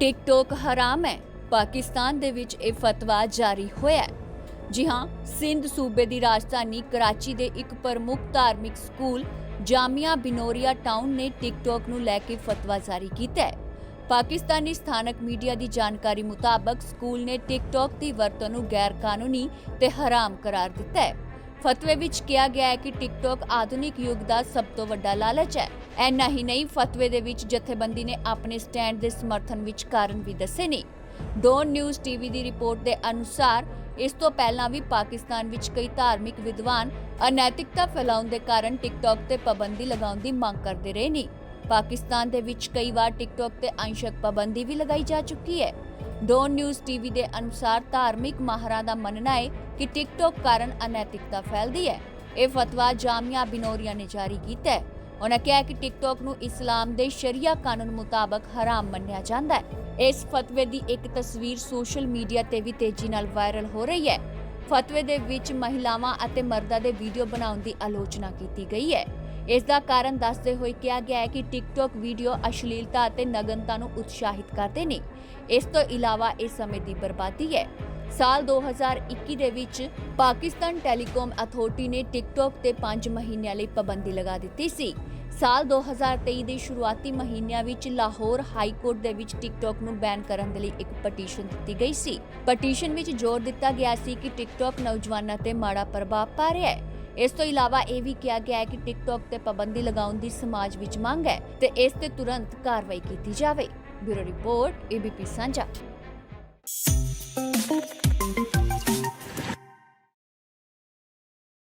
TikTok ਹਰਾਮ ਹੈ। ਪਾਕਿਸਤਾਨ ਦੇ ਵਿੱਚ ਇਹ ਫਤਵਾ ਜਾਰੀ ਹੋਇਆ ਹੈ। ਜੀ ਹਾਂ, ਸਿੰਧ ਸੂਬੇ ਦੀ ਰਾਜਧਾਨੀ ਕਰਾਚੀ ਦੇ ਇੱਕ ਪ੍ਰਮੁੱਖ ਧਾਰਮਿਕ ਸਕੂਲ ਜਾਮੀਆ ਬਿਨੋਰੀਆ ਟਾਊਨ ਨੇ ਟਿਕਟੋਕ ਨੂੰ ਲੈ ਕੇ ਫਤਵਾ ਜਾਰੀ ਕੀਤਾ ਹੈ। ਪਾਕਿਸਤਾਨੀ ਸਥਾਨਕ ਮੀਡੀਆ ਦੀ ਜਾਣਕਾਰੀ ਮੁਤਾਬਕ ਸਕੂਲ ਨੇ ਟਿਕਟੋਕ ਦੀ ਵਰਤੋਂ ਨੂੰ ਗੈਰ ਕਾਨੂੰਨੀ ਤੇ ਹਰਾਮ ਕਰਾਰ ਦਿੱਤਾ ਹੈ। ਫਤਵੇ ਵਿੱਚ ਕਿਹਾ ਗਿਆ ਹੈ ਕਿ ਟਿਕਟੋਕ ਆਧੁਨਿਕ ਯੁੱਗ ਦਾ ਸਭ ਤੋਂ ਵੱਡਾ ਲਾਲਚ ਹੈ। ਐਨਾ ਹੀ ਨਹੀਂ, ਫਤਵੇ ਦੇ ਵਿੱਚ ਜਥੇਬੰਦੀ ਨੇ ਆਪਣੇ ਸਟੈਂਡ ਦੇ ਸਮਰਥਨ ਵਿੱਚ ਕਾਰਨ ਵੀ ਦੱਸੇ ਨੇ। ਡੋਨ ਨਿਊਜ਼ ਟੀਵੀ ਦੀ ਰਿਪੋਰਟ ਦੇ ਅਨੁਸਾਰ, ਇਸ ਤੋਂ ਪਹਿਲਾਂ ਵੀ ਪਾਕਿਸਤਾਨ ਵਿੱਚ ਕਈ ਧਾਰਮਿਕ ਵਿਦਵਾਨ ਅਨੈਤਿਕਤਾ ਫੈਲਾਉਣ ਦੇ ਕਾਰਨ ਟਿਕਟੋਕ ਤੇ ਪਾਬੰਦੀ ਲਗਾਉਣ ਦੀ ਮੰਗ ਕਰਦੇ ਰਹੇ ਨੇ। ਪਾਕਿਸਤਾਨ ਦੇ ਵਿੱਚ ਕਈ ਵਾਰ ਟਿਕਟੋਕ ਤੇ ਅੰਸ਼ਕ ਪਾਬੰਦੀ ਵੀ ਲਗਾਈ ਜਾ ਚੁੱਕੀ ਹੈ। ਡੋਨ ਨਿਊਜ਼ ਟੀਵੀ ਦੇ ਅਨੁਸਾਰ ਧਾਰਮਿਕ ਮਾਹਰਾਂ ਦਾ ਮੰਨਣਾ ਹੈ ਕਿ ਟਿਕਟੋਕ ਕਾਰਨ ਅਨੈਤਿਕਤਾ ਫੈਲਦੀ ਹੈ। ਇਹ ਫਤਵਾ ਜਾਮੀਆ ਬਿਨੋਰੀਆ ਨੇ ਜਾਰੀ ਕੀਤਾ ਹੈ। ਉਹਨਾਂ ਕਿਹਾ ਕਿ ਟਿਕਟੋਕ ਨੂੰ ਇਸਲਾਮ ਦੇ ਸ਼ਰੀਆ ਕਾਨੂੰਨ ਮੁਤਾਬਕ ਹਰਾਮ ਮੰਨਿਆ ਜਾਂਦਾ ਹੈ। ਇਸ ਫਤਵੇ ਦੀ ਇੱਕ ਤਸਵੀਰ ਸੋਸ਼ਲ ਮੀਡੀਆ ਤੇ ਵੀ ਤੇਜ਼ੀ ਨਾਲ ਵਾਇਰਲ ਹੋ ਰਹੀ ਹੈ। ਫਤਵੇ ਦੇ ਵਿੱਚ ਮਹਿਲਾਵਾਂ ਅਤੇ ਮਰਦਾਂ ਦੇ ਵੀਡੀਓ ਬਣਾਉਣ ਦੀ ਆਲੋਚਨਾ ਕੀਤੀ ਗਈ ਹੈ। ਇਸ ਦਾ ਕਾਰਨ ਦੱਸਦੇ ਹੋਏ ਕਿਹਾ ਗਿਆ ਹੈ ਕਿ ਟਿਕਟੋਕ ਵੀਡੀਓ ਅਸ਼ਲੀਲਤਾ ਅਤੇ ਨਗਨਤਾ ਨੂੰ ਉਤਸ਼ਾਹਿਤ ਕਰਦੇ ਨੇ। ਇਸ ਤੋਂ ਇਲਾਵਾ ਇਸ ਸਮੇਂ ਦੀ ਬਰਬਾਦੀ ਹੈ। ਸਾਲ 2021 ਦੇ ਵਿੱਚ ਪਾਕਿਸਤਾਨ ਟੈਲੀਕਾਮ ਅਥਾਰਟੀ ਨੇ ਟਿਕਟੋਕ ਤੇ 5 ਮਹੀਨਿਆਂ ਲਈ ਪਾਬੰਦੀ ਲਗਾ ਦਿੱਤੀ ਸੀ। ਸਾਲ 2023 ਦੇ ਸ਼ੁਰੂਆਤੀ ਮਹੀਨਿਆਂ ਵਿੱਚ ਲਾਹੌਰ ਹਾਈ ਕੋਰਟ ਦੇ ਵਿੱਚ ਟਿਕਟੋਕ ਨੂੰ ਬੈਨ ਕਰਨ ਦੇ ਲਈ ਇੱਕ ਪਟੀਸ਼ਨ ਦਿੱਤੀ ਗਈ ਸੀ। ਪਟੀਸ਼ਨ ਵਿੱਚ ਜ਼ੋਰ ਦਿੱਤਾ ਗਿਆ ਸੀ ਕਿ ਟਿਕਟੋਕ ਨੌਜਵਾਨਾਂ ਤੇ ਮਾੜਾ ਪ੍ਰਭਾਵ ਪਾ ਰਿਹਾ ਹੈ। ਇਸ ਤੋਂ ਇਲਾਵਾ ਇਹ ਵੀ ਕਿਹਾ ਗਿਆ ਹੈ ਕਿ ਟਿਕਟੋਕ ਤੇ ਪਾਬੰਦੀ ਲਗਾਉਣ ਦੀ ਸਮਾਜ ਵਿੱਚ ਮੰਗ ਹੈ ਤੇ ਇਸ ਤੇ ਤੁਰੰਤ ਕਾਰਵਾਈ ਕੀਤੀ ਜਾਵੇ। ਬਿਊਰੋ ਰਿਪੋਰਟ, ਏਬੀਪੀ ਸਾਂਝਾ।